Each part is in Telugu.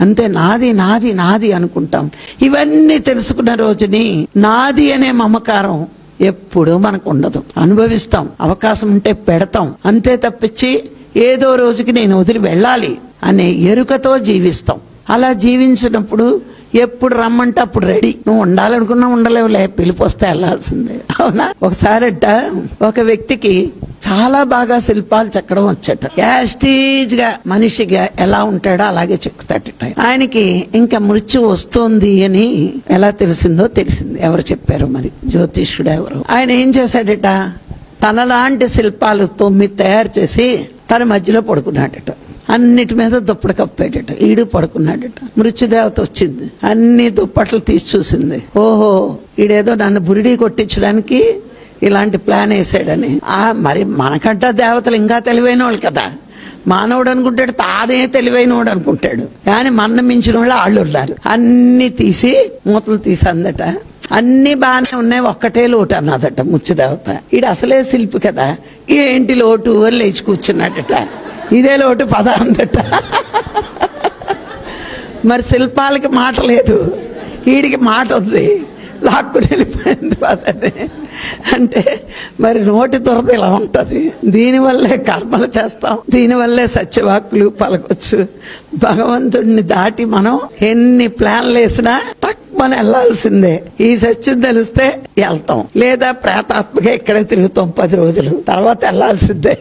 అంతే నాది నాది నాది అనుకుంటాం. ఇవన్నీ తెలుసుకున్న రోజుని నాది అనే మమకారం ఎప్పుడూ మనకు ఉండదు అనుభవిస్తాం అవకాశం ఉంటే పెడతాం. అంతే తప్పించి ఏదో రోజుకి నేను వదిలి వెళ్ళాలి అనే ఎరుకతో జీవిస్తాం. అలా జీవించినప్పుడు ఎప్పుడు రమ్మంటే అప్పుడు రెడీ. నువ్వు ఉండాలనుకున్నా ఉండలేవులే పిలుపు వస్తే వెళ్ళాల్సిందే. అవునా? ఒకసారట ఒక వ్యక్తికి చాలా బాగా శిల్పాలు చెక్కడం వచ్చట. యాస్టీజ్గా మనిషిగా ఎలా ఉంటాడో అలాగే చెక్కుతాడట ఆయనకి ఇంకా మృత్యు వస్తోంది అని ఎలా తెలిసిందో తెలిసింది. ఎవరు చెప్పారు మరి? జ్యోతిష్యుడు ఎవరు? ఆయన ఏం చేశాడట? తనలాంటి శిల్పాలు తొమ్మిది తయారు చేసి తన మధ్యలో పడుకున్నాడట. అన్నిటి మీద దుప్పటి కప్పాడట ఈడు పడుకున్నాడట. మృత్యుదేవత వచ్చింది. అన్ని దుప్పట్లు తీసి చూసింది. ఓహో ఈడేదో నన్ను బురిడి కొట్టించడానికి ఇలాంటి ప్లాన్ వేసాడని. ఆ మరి మనకంట దేవతలు ఇంకా తెలివైన వాళ్ళు కదా. మానవుడు అనుకుంటాడు తానే తెలివైనవాడు అనుకుంటాడు. కానీ మన మించిన వాళ్ళు వాళ్ళు ఉన్నారు అన్ని తీసి మూతలు తీసి అందట. అన్ని బాగానే ఉన్నాయి ఒక్కటే లోటు అన్నదట ముచ్చుదేవత ఈడు అసలే శిల్పి కదా. ఏంటి లోటు అని లేచి కూర్చున్నాడట. ఇదే లోటు పద అందట. మరి శిల్పాలకి మాట లేదు. వీడికి మాట ఉంది. లాక్కుని వెళ్ళిపోయింది పదని అంటే మరి నోటి దురద ఇలా ఉంటుంది. దీనివల్లే కర్మలు చేస్తాం. దీనివల్లే సత్యవాక్కులు పలకొచ్చు. భగవంతుడిని దాటి మనం ఎన్ని ప్లాన్లు వేసినా మనం వెళ్ళాల్సిందే ఈ సత్యం తెలిస్తే వెళ్తాం. లేదా ప్రేతాత్మగా ఇక్కడే తిరుగుతాం పది రోజులు. తర్వాత వెళ్ళాల్సిందే.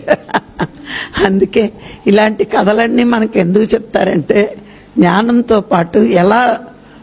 అందుకే ఇలాంటి కథలన్నీ మనకు ఎందుకు చెప్తారంటే జ్ఞానంతో పాటు ఎలా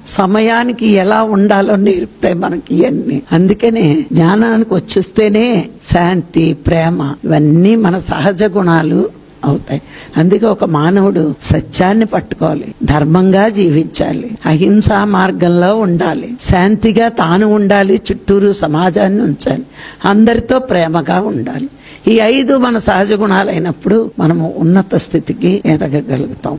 సమయానికి ఎలా ఉండాలో నేర్పుతాయి మనకి ఇవన్నీ అందుకనే జ్ఞానానికి వచ్చేస్తేనే శాంతి ప్రేమ ఇవన్నీ మన సహజ గుణాలు అవుతాయి. అందుకే ఒక మానవుడు సత్యాన్ని పట్టుకోవాలి ధర్మంగా జీవించాలి అహింసా మార్గంలో ఉండాలి శాంతిగా తాను ఉండాలి చుట్టూరు సమాజాన్ని ఉంచాలి అందరితో ప్రేమగా ఉండాలి. ఈ ఐదు మన సహజ గుణాలైనప్పుడు మనము ఉన్నత స్థితికి ఎదగగలుగుతాం.